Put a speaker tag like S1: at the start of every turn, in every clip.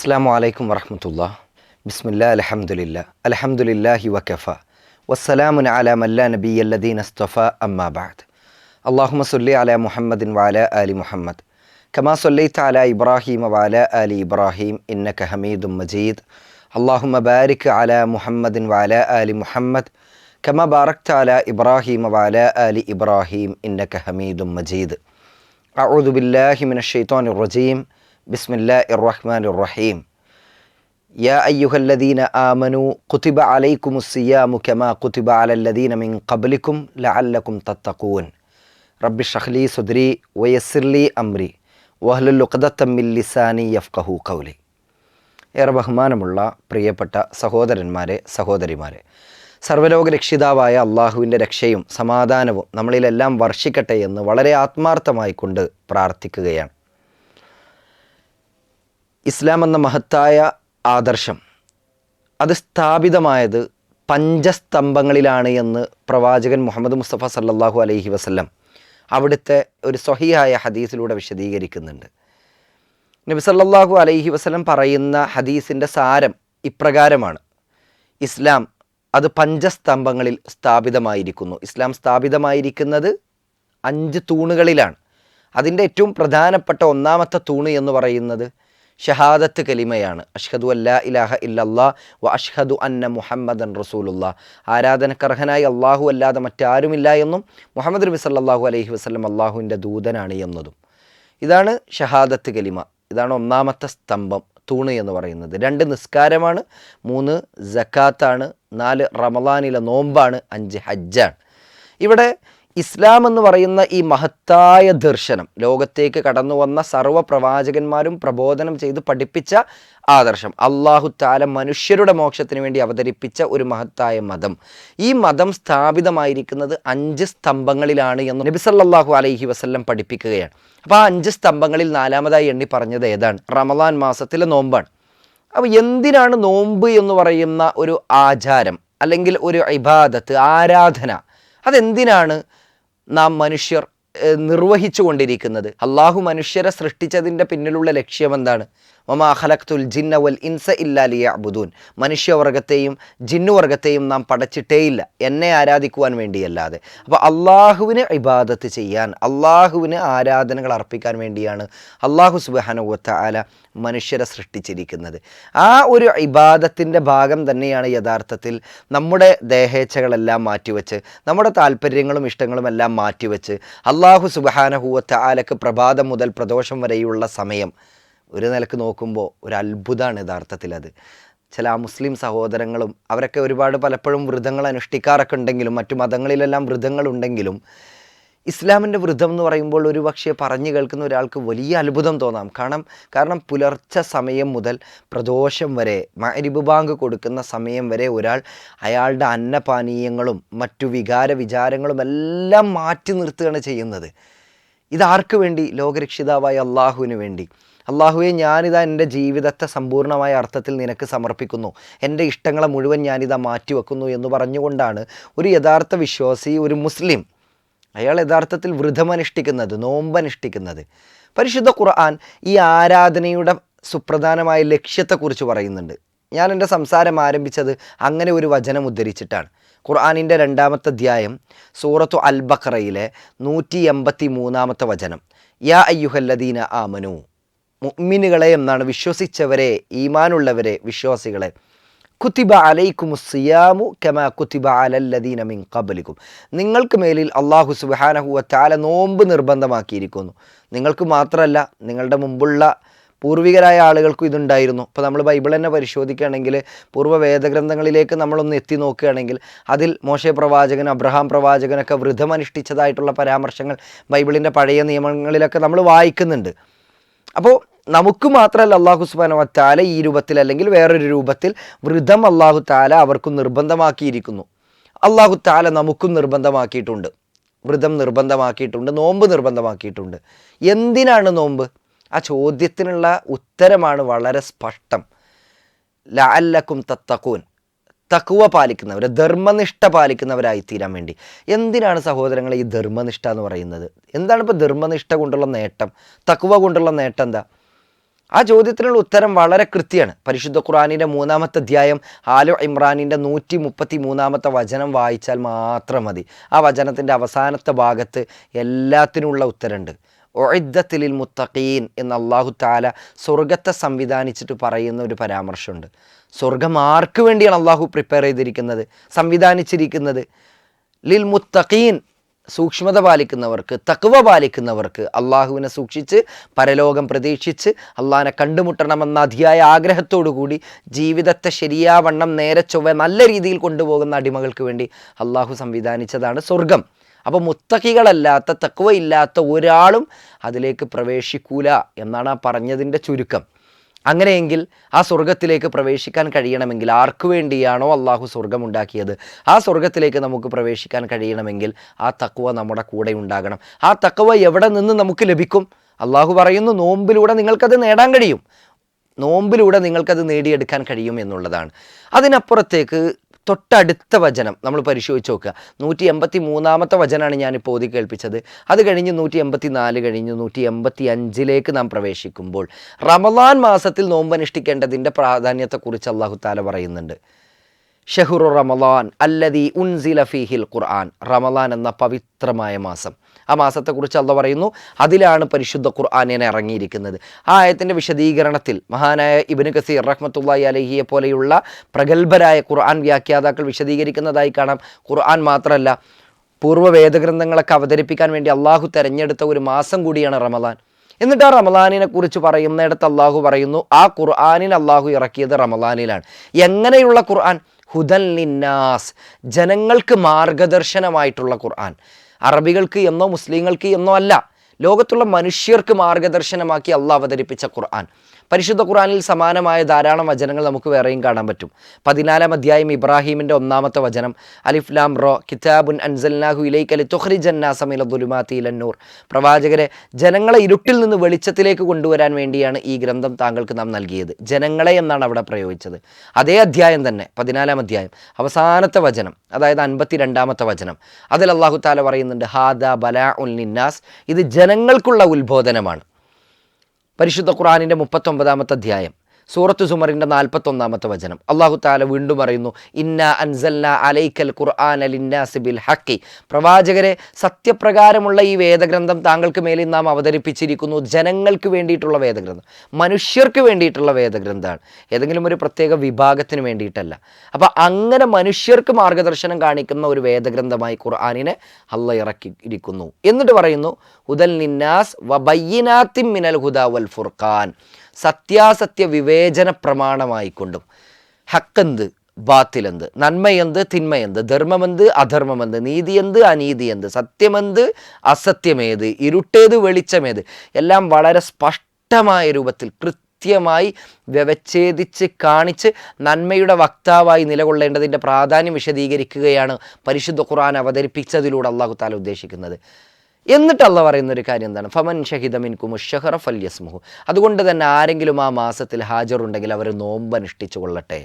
S1: السلام عليكم ورحمة الله. بسم الله الحمد لله. الحمد لله وكفى. والسلام على من لا نبي الذين اصطفى أما بعد. اللهم صل على محمد وعلى آل محمد. كما صليت على إبراهيم وعلى آل إبراهيم إنك حميد مجيد. اللهم بارك على محمد وعلى آل محمد. كما باركت على إبراهيم وعلى آل إبراهيم إنك حميد مجيد. أعوذ بالله من الشيطان الرجيم. ബിസ്മില്ലാ ഇറഹ്മാൻ ഇറഹീം യാ അയ്യുഹല്ലദീന ആമനു കുത്തിബ അലൈക്കും സിയാമു കമ കുത്തിബ അലല്ലദീന മിൻ കബലിക്കും ലഅല്ലക്കും തത്തക്കൂൻ റബ്ബി ഷഹ്ലി സുദ്രി വയസ്സിർലി അമ്രി വഹ്ലുഖദത്തമ്മില്ലിസാനി യഫ്കഹു കൗലി ഏറെ ബഹുമാനമുള്ള പ്രിയപ്പെട്ട സഹോദരന്മാരെ സഹോദരിമാരെ സർവലോക രക്ഷിതാവായ അള്ളാഹുവിന്റെ രക്ഷയും സമാധാനവും നമ്മളിലെല്ലാം വർഷിക്കട്ടെ എന്ന് വളരെ ആത്മാർത്ഥമായിക്കൊണ്ട് പ്രാർത്ഥിക്കുകയാണ്. ഇസ്ലാം എന്ന മഹത്തായ ആദർശം. അത് സ്ഥാപിതമായത് പഞ്ചസ്തംഭങ്ങളിലാണ് എന്ന് പ്രവാചകൻ മുഹമ്മദ് മുസ്തഫ സല്ലാഹു അലൈഹി വസല്ലം അവിടുത്തെ ഒരു സ്വഹിയായ ഹദീസിലൂടെ വിശദീകരിക്കുന്നുണ്ട്. നബി സല്ലാഹു അലൈഹി വസ്ലം പറയുന്ന ഹദീസിന്റെ സാരം ഇപ്രകാരമാണ്. ഇസ്ലാം അത് പഞ്ചസ്തംഭങ്ങളിൽ സ്ഥാപിതമായിരിക്കുന്നു. ഇസ്ലാം സ്ഥാപിതമായിരിക്കുന്നത് അഞ്ച് തൂണുകളിലാണ്. അതിന്റെ ഏറ്റവും പ്രധാനപ്പെട്ട ഒന്നാമത്തെ തൂണ് എന്ന് പറയുന്നത് ഷഹാദത്ത് കലിമയാണ്. അഷ്ഹദു അല്ലാ ഇലാഹ ഇല്ലല്ലാ വ അഷ്ഹദു അന്ന മുഹമ്മദൻ റസൂലുള്ള. ആരാധനക്കർഹനായി അള്ളാഹു അല്ലാതെ മറ്റാരുമില്ല എന്നും മുഹമ്മദ് നബി സല്ലാഹു അലൈഹി വസ്ലം അള്ളാഹുവിന്റെ ദൂതനാണ് എന്നതും. ഇതാണ് ഷഹാദത്ത് കലിമ. ഇതാണ് ഒന്നാമത്തെ സ്തംഭം തൂണ് എന്ന് പറയുന്നത്. രണ്ട് നിസ്കാരമാണ് മൂന്ന് ജക്കാത്താണ് നാല് റമലാനിലെ നോമ്പാണ് അഞ്ച് ഹജ്ജാണ്. ഇവിടെ ഇസ്ലാം എന്ന് പറയുന്ന ഈ മഹത്തായ ദർശനം ലോകത്തേക്ക് കടന്നു വന്ന സർവ പ്രവാചകന്മാരും പ്രബോധനം ചെയ്ത് പഠിപ്പിച്ച ആദർശം അള്ളാഹു താല മനുഷ്യരുടെ മോക്ഷത്തിന് വേണ്ടി അവതരിപ്പിച്ച ഒരു മഹത്തായ മതം. ഈ മതം സ്ഥാപിതമായിരിക്കുന്നത് അഞ്ച് സ്തംഭങ്ങളിലാണ് എന്ന് നബി സല്ലല്ലാഹു അലൈഹി വസ്ല്ലം പഠിപ്പിക്കുകയാണ്. അപ്പോൾ ആ അഞ്ച് സ്തംഭങ്ങളിൽ നാലാമതായി എണ്ണി പറഞ്ഞത് ഏതാണ്? റമദാൻ മാസത്തിലെ നോമ്പാണ്. അപ്പോൾ എന്തിനാണ് നോമ്പ് എന്ന് പറയുന്ന ഒരു ആചാരം അല്ലെങ്കിൽ ഒരു ഇബാദത്ത് ആരാധന? അതെന്തിനാണ്? നാം മനുഷ്യർ നിർവഹിച്ചു കൊണ്ടിരിക്കുന്നത് അള്ളാഹു മനുഷ്യരെ സൃഷ്ടിച്ചതിന്റെ പിന്നിലുള്ള ലക്ഷ്യം എന്താണ്? മമാ ജിന്ന വൽ ഇൻസ ഇല്ലാ ലിയഅബുദൂൻ. മനുഷ്യവർഗത്തെയും ജിന്നുവർഗത്തെയും നാം പടച്ചിട്ടേയില്ല. എന്നെ ആരാധിക്കുവാൻ വേണ്ടിയല്ലാതെ. അപ്പോൾ അള്ളാഹുവിന് ഇബാദത്ത് ചെയ്യാൻ അള്ളാഹുവിന് ആരാധനകൾ അർപ്പിക്കാൻ വേണ്ടിയാണ് അള്ളാഹു സുബാനുവത്ത ആല മനുഷ്യരെ സൃഷ്ടിച്ചിരിക്കുന്നത്. ആ ഒരു ഇബാദത്തിന്റെ ഭാഗം തന്നെയാണ് യഥാർത്ഥത്തിൽ നമ്മുടെ ദേഹേച്ഛകളെല്ലാം മാറ്റിവെച്ച് നമ്മുടെ താല്പര്യങ്ങളും ഇഷ്ടങ്ങളും എല്ലാം മാറ്റിവെച്ച് അള്ളാഹു സുബാനഹുവത്ത ആലക്ക് പ്രഭാതം മുതൽ പ്രദോഷം വരെയുള്ള സമയം ഒരു നിലയ്ക്ക് നോക്കുമ്പോൾ ഒരു അത്ഭുതമാണ് യഥാർത്ഥത്തിൽ അത്. ചില മുസ്ലിം സഹോദരങ്ങളും അവരൊക്കെ ഒരുപാട് പലപ്പോഴും വ്രതങ്ങൾ അനുഷ്ഠിക്കാറൊക്കെ ഉണ്ടെങ്കിലും മറ്റു മതങ്ങളിലെല്ലാം വ്രതങ്ങളുണ്ടെങ്കിലും ഇസ്ലാമിന്റെ വ്രതം എന്ന് പറയുമ്പോൾ ഒരു പക്ഷേ പറഞ്ഞു കേൾക്കുന്ന ഒരാൾക്ക് വലിയ അത്ഭുതം തോന്നാം. കാരണം കാരണം പുലർച്ച സമയം മുതൽ പ്രദോഷം വരെ മരിബ് ബാങ്ക് കൊടുക്കുന്ന സമയം വരെ ഒരാൾ അയാളുടെ അന്നപാനീയങ്ങളും മറ്റു വികാര വിചാരങ്ങളും എല്ലാം മാറ്റി നിർത്തുകയാണ് ചെയ്യുന്നത്. ഇതാർക്ക് വേണ്ടി? ലോകരക്ഷിതാവായ അള്ളാഹുവിന് വേണ്ടി. അള്ളാഹുവെ ഞാനിതാ എന്റെ ജീവിതത്തെ സമ്പൂർണമായ അർത്ഥത്തിൽ നിനക്ക് സമർപ്പിക്കുന്നു. എന്റെ ഇഷ്ടങ്ങളെ മുഴുവൻ ഞാനിതാ മാറ്റിവെക്കുന്നു എന്ന് പറഞ്ഞുകൊണ്ടാണ് ഒരു യഥാർത്ഥ വിശ്വാസി ഒരു മുസ്ലിം അയാൾ യഥാർത്ഥത്തിൽ വ്രതമനുഷ്ഠിക്കുന്നത് നോമ്പനുഷ്ഠിക്കുന്നത്. പരിശുദ്ധ ഖുർആൻ ഈ ആരാധനയുടെ സുപ്രധാനമായ ലക്ഷ്യത്തെക്കുറിച്ച് പറയുന്നുണ്ട്. ഞാൻ എന്റെ സംസാരം ആരംഭിച്ചത് അങ്ങനെ ഒരു വചനം ഉദ്ധരിച്ചിട്ടാണ്. ഖുർആാനിന്റെ രണ്ടാമത്തെ അധ്യായം സൂറത്തു അൽ ബഖറയിലെ നൂറ്റി എൺപത്തി മൂന്നാമത്തെ വചനം. യാ അയ്യുഹല്ലദീന ആമനു. മുഅ്മിനുകളെ എന്നാണ് വിശ്വസിച്ചവരെ ഈമാനുള്ളവരെ വിശ്വാസികളെ. കുത്തിബ അലൈക്കും സിയാമു കമാ കുത്തിബ അലല്ലദീന മിൻ കബലിക്കും നിങ്ങൾക്ക് മേലിൽ അള്ളാഹു സുബ്ഹാനഹു താല നോമ്പ് നിർബന്ധമാക്കിയിരിക്കുന്നു. നിങ്ങൾക്ക് മാത്രമല്ല നിങ്ങളുടെ മുമ്പുള്ള പൂർവികരായ ആളുകൾക്കും ഇതുണ്ടായിരുന്നു. അപ്പോൾ നമ്മൾ ബൈബിൾ തന്നെ പരിശോധിക്കുകയാണെങ്കിൽ പൂർവ വേദഗ്രന്ഥങ്ങളിലേക്ക് നമ്മളൊന്ന് എത്തി നോക്കുകയാണെങ്കിൽ അതിൽ മോശ പ്രവാചകൻ അബ്രഹാം പ്രവാചകനൊക്കെ വൃദ്ധമനുഷ്ഠിച്ചതായിട്ടുള്ള പരാമർശങ്ങൾ ബൈബിളിന്റെ പഴയ നിയമങ്ങളിലൊക്കെ നമ്മൾ വായിക്കുന്നുണ്ട്. അപ്പോൾ നമുക്ക് മാത്രമല്ല അള്ളാഹു സുബാന താല ഈ രൂപത്തിൽ അല്ലെങ്കിൽ വേറൊരു രൂപത്തിൽ വൃതം അള്ളാഹു താല അവർക്ക് നിർബന്ധമാക്കിയിരിക്കുന്നു. അള്ളാഹു താല നമുക്കും നിർബന്ധമാക്കിയിട്ടുണ്ട്. വ്രതം നിർബന്ധമാക്കിയിട്ടുണ്ട് നോമ്പ് നിർബന്ധമാക്കിയിട്ടുണ്ട്. എന്തിനാണ് നോമ്പ്? ആ ചോദ്യത്തിനുള്ള ഉത്തരമാണ് വളരെ സ്പഷ്ടം. ലാല്ലക്കും തത്തക്കൂൻ തക്കുവ പാലിക്കുന്നവർ ധർമ്മനിഷ്ഠ പാലിക്കുന്നവരായി തീരാൻ വേണ്ടി. എന്തിനാണ് സഹോദരങ്ങളെ ഈ ധർമ്മനിഷ്ഠ എന്ന് പറയുന്നത്? എന്താണ് ഇപ്പോൾ ധർമ്മനിഷ്ഠ കൊണ്ടുള്ള നേട്ടം? തക്കുവ കൊണ്ടുള്ള നേട്ടം എന്താ? ആ ചോദ്യത്തിനുള്ള ഉത്തരം വളരെ കൃത്യമാണ്. പരിശുദ്ധ ഖുറാനിന്റെ മൂന്നാമത്തെ അധ്യായം ആലു ഇമ്രാനിന്റെ നൂറ്റി മുപ്പത്തി മൂന്നാമത്തെ വചനം വായിച്ചാൽ മാത്രം മതി. ആ വചനത്തിന്റെ അവസാനത്തെ ഭാഗത്ത് എല്ലാത്തിനുള്ള ഉത്തരമുണ്ട്. ഒഴിദ്ദത്തിലിൽ മുത്തഖീൻ എന്ന് അള്ളാഹു താല സ്വർഗത്തെ സംവിധാനിച്ചിട്ട് പറയുന്ന ഒരു പരാമർശമുണ്ട്. സ്വർഗം ആർക്ക് വേണ്ടിയാണ് അള്ളാഹു പ്രിപ്പയർ ചെയ്തിരിക്കുന്നത്? സംവിധാനിച്ചിരിക്കുന്നത്? ലിൽ മുത്തഖീൻ സൂക്ഷ്മത പാലിക്കുന്നവർക്ക് തക്കുവ പാലിക്കുന്നവർക്ക് അള്ളാഹുവിനെ സൂക്ഷിച്ച് പരലോകം പ്രതീക്ഷിച്ച് അള്ളാഹിനെ കണ്ടുമുട്ടണമെന്ന അതിയായ ആഗ്രഹത്തോടു കൂടി ജീവിതത്തെ ശരിയാവണ്ണം നേരെ ചൊവ്വ നല്ല രീതിയിൽ കൊണ്ടുപോകുന്ന അടിമകൾക്ക് വേണ്ടി അള്ളാഹു സംവിധാനിച്ചതാണ് സ്വർഗം. അപ്പോൾ മുത്തക്കികളല്ലാത്ത തക്കുവ ഇല്ലാത്ത ഒരാളും അതിലേക്ക് പ്രവേശിക്കൂല എന്നാണ് ആ പറഞ്ഞതിന്റെ ചുരുക്കം. അങ്ങനെയെങ്കിൽ ആ സ്വർഗത്തിലേക്ക് പ്രവേശിക്കാൻ കഴിയണമെങ്കിൽ ആർക്കു വേണ്ടിയാണോ അള്ളാഹു സ്വർഗമുണ്ടാക്കിയത് ആ സ്വർഗത്തിലേക്ക് നമുക്ക് പ്രവേശിക്കാൻ കഴിയണമെങ്കിൽ ആ തക്കുവ നമ്മുടെ കൂടെ ഉണ്ടാകണം. ആ തക്കവ എവിടെ നിന്ന് നമുക്ക് ലഭിക്കും? അള്ളാഹു പറയുന്നു നോമ്പിലൂടെ നിങ്ങൾക്കത് നേടാൻ കഴിയും. നോമ്പിലൂടെ നിങ്ങൾക്കത് നേടിയെടുക്കാൻ കഴിയും എന്നുള്ളതാണ്. അതിനപ്പുറത്തേക്ക് തൊട്ടടുത്ത വചനം നമ്മൾ പരിശോധിച്ച് നോക്കുക. നൂറ്റി എൺപത്തി മൂന്നാമത്തെ വചനമാണ് ഞാനിപ്പോൾ ഓതി കേൾപ്പിച്ചത്. അത് കഴിഞ്ഞ് നൂറ്റി എൺപത്തി നാല് കഴിഞ്ഞ് നൂറ്റി എൺപത്തി അഞ്ചിലേക്ക് നാം പ്രവേശിക്കുമ്പോൾ റമദാൻ മാസത്തിൽ നോമ്പനുഷ്ഠിക്കേണ്ടതിന്റെ പ്രാധാന്യത്തെക്കുറിച്ച് അള്ളാഹു താല പറയുന്നുണ്ട്. ഷെഹുറു റമലാൻ അല്ലദി ഉൻസില ഫീഹിൽ ഖുർആൻ. റമലാൻ എന്ന പവിത്രമായ മാസം. ആ മാസത്തെക്കുറിച്ച് അള്ള പറയുന്നു അതിലാണ് പരിശുദ്ധ ഖുർആാനിനെ ഇറങ്ങിയിരിക്കുന്നത്. ആ ആയത്തിന്റെ വിശദീകരണത്തിൽ മഹാനായ ഇബിന് കസീർ റഹ്മത്തുള്ളി അലഹിയെ പോലെയുള്ള പ്രഗത്ഭരായ ഖുർആൻ വ്യാഖ്യാതാക്കൾ വിശദീകരിക്കുന്നതായി കാണാം. ഖുർആൻ മാത്രമല്ല പൂർവ വേദഗ്രന്ഥങ്ങളൊക്കെ അവതരിപ്പിക്കാൻ വേണ്ടി അള്ളാഹു തെരഞ്ഞെടുത്ത ഒരു മാസം കൂടിയാണ് റമലാൻ എന്നിട്ട് ആ റമലാനിനെ കുറിച്ച് പറയുന്നിടത്ത് അള്ളാഹു പറയുന്നു ആ ഖുർആാനിൽ അള്ളാഹു ഇറക്കിയത് റമലാനിലാണ് എങ്ങനെയുള്ള ഖുർആൻ? ഹുദൻ ലിന്നാസ് ജനങ്ങൾക്ക് മാർഗദർശനമായിട്ടുള്ള ഖുർആൻ. അറബികൾക്ക് എന്നോ മുസ്ലിങ്ങൾക്ക് എന്നോ അല്ല ലോകത്തുള്ള മനുഷ്യർക്ക് മാർഗദർശനമാക്കി അള്ളാഹ് അവതരിപ്പിച്ച ഖുർആൻ. പരിശുദ്ധ ഖുറാനിൽ സമാനമായ ധാരാളം വചനങ്ങൾ നമുക്ക് വേറെയും കാണാൻ പറ്റും. പതിനാലാം അധ്യായം ഇബ്രാഹിമിന്റെ ഒന്നാമത്തെ വചനം. അലിഫ്ലാം റോ. കിതാബുൻ അൻസൽനാഹു ഇലൈക്ക് അലി തുഹ്രിജന്നാസമില ദുലുമാത്തി ഇലന്നൂർ പ്രവാചകരെ ജനങ്ങളെ ഇരുട്ടിൽ നിന്ന് വെളിച്ചത്തിലേക്ക് കൊണ്ടുവരാൻ വേണ്ടിയാണ് ഈ ഗ്രന്ഥം താങ്കൾക്ക് നാം നൽകിയത്. ജനങ്ങളെ എന്നാണ് അവിടെ പ്രയോഗിച്ചത്. അതേ അധ്യായം തന്നെ പതിനാലാം അധ്യായം അവസാനത്തെ വചനം അതായത് അൻപത്തി രണ്ടാമത്തെ വചനം. അതിൽ അള്ളാഹു താല പറയുന്നുണ്ട് ഹാദ ബലാ ഉൽ നിന്നാസ് ഇത് ജനങ്ങൾക്കുള്ള ഉത്ബോധനമാണ്. പരിശുദ്ധ ഖുറാനിന്റെ മുപ്പത്തൊമ്പതാമത്തെ അധ്യായം. സൂറത്ത് സുമറിന്റെ നാൽപ്പത്തൊന്നാമത്തെ വചനം. അള്ളാഹു താല വീണ്ടും പറയുന്നു ഇന്ന അൻസല്ല അലൈക്കൽ ഖുർആൻ അലിന്നാസ് ബിൽ ഹക്കി പ്രവാചകരെ സത്യപ്രകാരമുള്ള ഈ വേദഗ്രന്ഥം താങ്കൾക്ക് മേലിൽ നാം അവതരിപ്പിച്ചിരിക്കുന്നു ജനങ്ങൾക്ക് വേണ്ടിയിട്ടുള്ള വേദഗ്രന്ഥം. മനുഷ്യർക്ക് വേണ്ടിയിട്ടുള്ള വേദഗ്രന്ഥമാണ്. ഏതെങ്കിലും ഒരു പ്രത്യേക വിഭാഗത്തിന് വേണ്ടിയിട്ടല്ല. അപ്പോൾ അങ്ങനെ മനുഷ്യർക്ക് മാർഗദർശനം കാണിക്കുന്ന ഒരു വേദഗ്രന്ഥമായി ഖുർആാനിനെ അള്ള ഇറക്കിയിരിക്കുന്നു. എന്നിട്ട് പറയുന്നു ഉദൽ നിന്നാസ് വബയ്യനാത്തിൻ മിനൽ ഹുദ വൽ ഫുർഖാൻ. സത്യാസത്യ വിവേചന പ്രമാണമായിക്കൊണ്ടും. ഹക്കെന്ത്? ബാത്തിലെന്ത്? നന്മയെന്ത്? തിന്മയെന്ത്? ധർമ്മമെന്ത്? അധർമ്മമെന്ത്? നീതിയെന്ത്? അനീതിയെന്ത്? സത്യമെന്ത്? അസത്യമേത്? ഇരുട്ടേത്? വെളിച്ചമേത്? എല്ലാം വളരെ സ്പഷ്ടമായ രൂപത്തിൽ കൃത്യമായി വ്യവച്ഛേദിച്ച് കാണിച്ച് നന്മയുടെ വക്താവായി നിലകൊള്ളേണ്ടതിന്റെ പ്രാധാന്യം വിശദീകരിക്കുകയാണ് പരിശുദ്ധ ഖുർആൻ അവതരിപ്പിച്ചതിലൂടെ അള്ളാഹു താല ഉദ്ദേശിക്കുന്നത്. എന്നിട്ട് അല്ല പറയുന്ന ഒരു കാര്യം എന്താണ് ഫമൻ ഷഹിദമിൻ കുമുഷഹറ ഫല്യസ്മുഹു അതുകൊണ്ട് തന്നെ ആരെങ്കിലും ആ മാസത്തിൽ ഹാജറുണ്ടെങ്കിൽ അവർ നോമ്പ് അനുഷ്ഠിച്ചു കൊള്ളട്ടെ.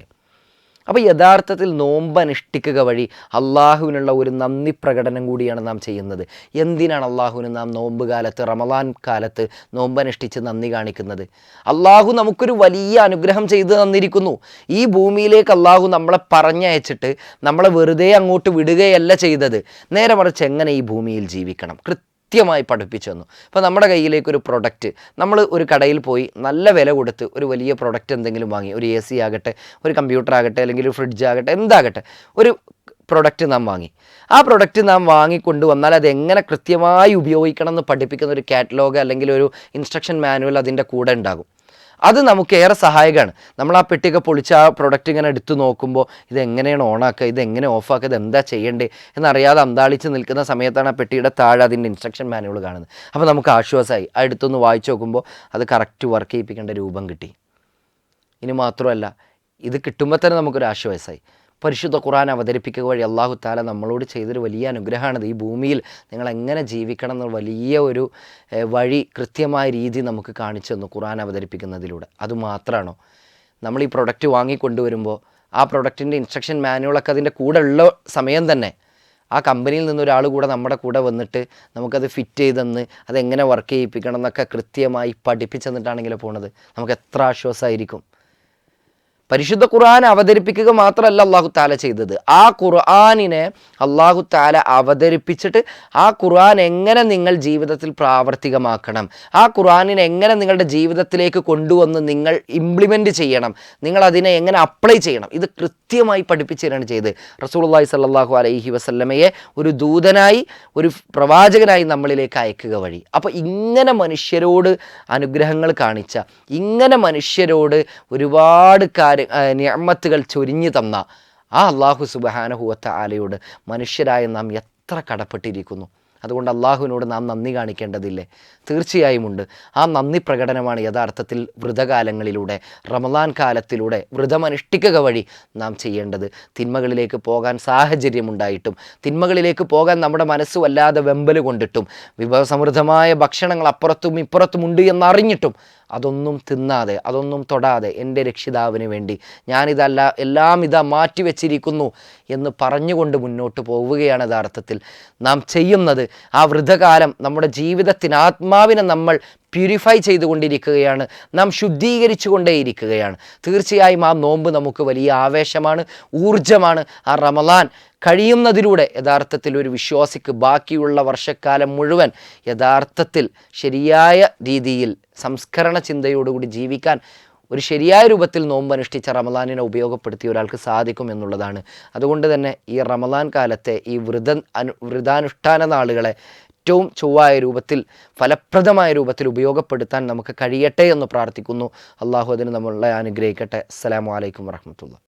S1: അപ്പോൾ യഥാർത്ഥത്തിൽ നോമ്പ് അനുഷ്ഠിക്കുക വഴി അള്ളാഹുവിനുള്ള ഒരു നന്ദി പ്രകടനം കൂടിയാണ് നാം ചെയ്യുന്നത്. എന്തിനാണ് അള്ളാഹുവിന് നാം നോമ്പ് കാലത്ത് റമദാൻ കാലത്ത് നോമ്പ് അനുഷ്ഠിച്ച് നന്ദി കാണിക്കുന്നത്? അള്ളാഹു നമുക്കൊരു വലിയ അനുഗ്രഹം ചെയ്തു തന്നിരിക്കുന്നു. ഈ ഭൂമിയിലേക്ക് അള്ളാഹു നമ്മളെ പറഞ്ഞയച്ചിട്ട് നമ്മളെ വെറുതെ അങ്ങോട്ട് വിടുകയല്ല ചെയ്തത്. നേരെ മറിച്ച് എങ്ങനെ ഈ ഭൂമിയിൽ ജീവിക്കണം? കൃത്യമായി പഠിപ്പിച്ചു തന്നു. അപ്പോൾ നമ്മുടെ കയ്യിലേക്ക് ഒരു പ്രൊഡക്റ്റ് നമ്മൾ ഒരു കടയിൽ പോയി നല്ല വില കൊടുത്ത് ഒരു വലിയ പ്രൊഡക്റ്റ് എന്തെങ്കിലും വാങ്ങി ഒരു എ സി ആകട്ടെ ഒരു കമ്പ്യൂട്ടർ ആകട്ടെ അല്ലെങ്കിൽ ഒരു ഫ്രിഡ്ജ് ആകട്ടെ എന്താകട്ടെ ഒരു പ്രൊഡക്റ്റ് നാം വാങ്ങി. ആ പ്രൊഡക്റ്റ് നാം വാങ്ങിക്കൊണ്ട് വന്നാൽ അത് എങ്ങനെ കൃത്യമായി ഉപയോഗിക്കണം എന്ന് പഠിപ്പിക്കുന്ന ഒരു കാറ്റലോഗ് അല്ലെങ്കിൽ ഒരു ഇൻസ്ട്രക്ഷൻ മാനുവൽ അതിന്റെ കൂടെ ഉണ്ടാകും. അത് നമുക്ക് ഏറെ സഹായകമാണ്. നമ്മൾ ആ പെട്ടിയൊക്കെ പൊളിച്ച് ആ പ്രൊഡക്റ്റ് ഇങ്ങനെ എടുത്തു നോക്കുമ്പോൾ ഇത് എങ്ങനെയാണ് ഓണാക്കുക ഇത് എങ്ങനെ ഓഫ് ആക്കുക ഇത് എന്താ ചെയ്യേണ്ടത് എന്നറിയാതെ അന്താളിച്ച് നിൽക്കുന്ന സമയത്താണ് ആ പെട്ടിയുടെ താഴെ അതിന്റെ ഇൻസ്ട്രക്ഷൻ മാനുവൽ കാണുന്നത്. അപ്പോൾ നമുക്ക് ആശ്വാസമായി ആ എടുത്തൊന്ന് വായിച്ചു നോക്കുമ്പോൾ അത് കറക്റ്റ് വർക്ക് ചെയ്യിപ്പിക്കേണ്ട രൂപം കിട്ടി. ഇനി മാത്രമല്ല ഇത് കിട്ടുമ്പോൾ തന്നെ നമുക്കൊരു ആശ്വാസമായി പരിശുദ്ധ ഖുറാൻ അവതരിപ്പിക്കുക വഴി അള്ളാഹു താല നമ്മളോട് ചെയ്തൊരു വലിയ അനുഗ്രഹമാണിത് ഈ ഭൂമിയിൽ നിങ്ങൾ എങ്ങനെ ജീവിക്കണം എന്ന വലിയ ഒരു വഴി കൃത്യമായ രീതി നമുക്ക് കാണിച്ചു തന്നു ഖുറാൻ അവതരിപ്പിക്കുന്നതിലൂടെ. അതുമാത്രമാണോ നമ്മൾ ഈ പ്രൊഡക്റ്റ് വാങ്ങിക്കൊണ്ടുവരുമ്പോൾ ആ പ്രൊഡക്റ്റിന്റെ ഇൻസ്ട്രക്ഷൻ മാനുവലൊക്കെ അതിന്റെ കൂടെ ഉള്ള സമയം തന്നെ ആ കമ്പനിയിൽ നിന്ന് ഒരാൾ കൂടെ നമ്മുടെ കൂടെ വന്നിട്ട് നമുക്കത് ഫിറ്റ് ചെയ്തെന്ന് അതെങ്ങനെ വർക്ക് ചെയ്യിപ്പിക്കണം എന്നൊക്കെ കൃത്യമായി പഠിപ്പിച്ചു തന്നിട്ടാണെങ്കിലും പോണത്. നമുക്ക് എത്ര ആശ്വാസമായിരിക്കും. പരിശുദ്ധ ഖുർആൻ അവതരിപ്പിക്കുക മാത്രമല്ല അള്ളാഹു താല ചെയ്തത്. ആ ഖുർആാനിനെ അള്ളാഹു താല അവതരിപ്പിച്ചിട്ട് ആ ഖുർആൻ എങ്ങനെ നിങ്ങൾ ജീവിതത്തിൽ പ്രാവർത്തികമാക്കണം? ആ ഖുർആാനിനെ എങ്ങനെ നിങ്ങളുടെ ജീവിതത്തിലേക്ക് കൊണ്ടുവന്ന് നിങ്ങൾ ഇംപ്ലിമെന്റ് ചെയ്യണം? നിങ്ങൾ അതിനെ എങ്ങനെ അപ്ലൈ ചെയ്യണം? ഇത് കൃത്യമായി പഠിപ്പിച്ചു തരാണ് ചെയ്ത് റസൂലുള്ളാഹി സല്ലാഹു അലൈഹി വസല്ലമയെ ഒരു ദൂതനായി ഒരു പ്രവാചകനായി നമ്മളിലേക്ക് അയക്കുക വഴി. അപ്പോൾ ഇങ്ങനെ മനുഷ്യരോട് അനുഗ്രഹങ്ങൾ കാണിച്ച ഇങ്ങനെ മനുഷ്യരോട് ഒരുപാട് കാര്യ നിയമത്തുകൾ ചൊരിഞ്ഞു തന്ന ആ അള്ളാഹു സുബഹാനഹുവത്ത ആലയോട് മനുഷ്യരായ നാം എത്ര കടപ്പെട്ടിരിക്കുന്നു. അതുകൊണ്ട് അള്ളാഹുവിനോട് നാം നന്ദി കാണിക്കേണ്ടതില്ലേ? തീർച്ചയായും ഉണ്ട് ആ നന്ദി പ്രകടനമാണ് യഥാർത്ഥത്തിൽ വ്രതകാലങ്ങളിലൂടെ റമദാൻ കാലത്തിലൂടെ വ്രതമനുഷ്ഠിക്കുക വഴി നാം ചെയ്യേണ്ടത്. തിന്മകളിലേക്ക് പോകാൻ സാഹചര്യമുണ്ടായിട്ടും തിന്മകളിലേക്ക് പോകാൻ നമ്മുടെ മനസ്സ് വല്ലാതെ വെമ്പൽ കൊണ്ടിട്ടും വിഭവസമൃദ്ധമായ ഭക്ഷണങ്ങൾ അപ്പുറത്തും ഇപ്പുറത്തും ഉണ്ട് എന്നറിഞ്ഞിട്ടും അതൊന്നും തിന്നാതെ അതൊന്നും തൊടാതെ എന്റെ രക്ഷിതാവിന് വേണ്ടി ഞാനിതല്ല എല്ലാം ഇതാ മാറ്റിവെച്ചിരിക്കുന്നു എന്ന് പറഞ്ഞുകൊണ്ട് മുന്നോട്ട് പോവുകയാണ് യഥാർത്ഥത്തിൽ. നാം ചെയ്യുന്നത് ആ വൃദ്ധകാലം നമ്മുടെ ജീവിതത്തിന് ആത്മാവിനെ നമ്മൾ പ്യൂരിഫൈ ചെയ്തുകൊണ്ടിരിക്കുകയാണ്. നാം ശുദ്ധീകരിച്ചു കൊണ്ടേയിരിക്കുകയാണ് തീർച്ചയായും ആ നോമ്പ് നമുക്ക് വലിയ ആവേശമാണ് ഊർജമാണ് ആ റമലാൻ കഴിയുന്നതിലൂടെ യഥാർത്ഥത്തിൽ ഒരു വിശ്വാസിക്ക് ബാക്കിയുള്ള വർഷക്കാലം മുഴുവൻ യഥാർത്ഥത്തിൽ ശരിയായ രീതിയിൽ സംസ്കരണ ചിന്തയോടുകൂടി ജീവിക്കാൻ ഒരു ശരിയായ രൂപത്തിൽ നോമ്പ് അനുഷ്ഠിച്ച റമലാനിനെ ഉപയോഗപ്പെടുത്തി ഒരാൾക്ക് സാധിക്കും എന്നുള്ളതാണ്. അതുകൊണ്ട് തന്നെ ഈ റമലാൻ കാലത്തെ ഈ വൃത അനു വൃതാനുഷ്ഠാന നാളുകളെ ഏറ്റവും ചൊവ്വായ രൂപത്തിൽ ഫലപ്രദമായ രൂപത്തിൽ ഉപയോഗപ്പെടുത്താൻ നമുക്ക് കഴിയട്ടെ എന്ന് പ്രാർത്ഥിക്കുന്നു. അള്ളാഹു അതിന് നമ്മളെ അനുഗ്രഹിക്കട്ടെ. അസ്സലാമു അലൈക്കും വറഹമത്തുള്ള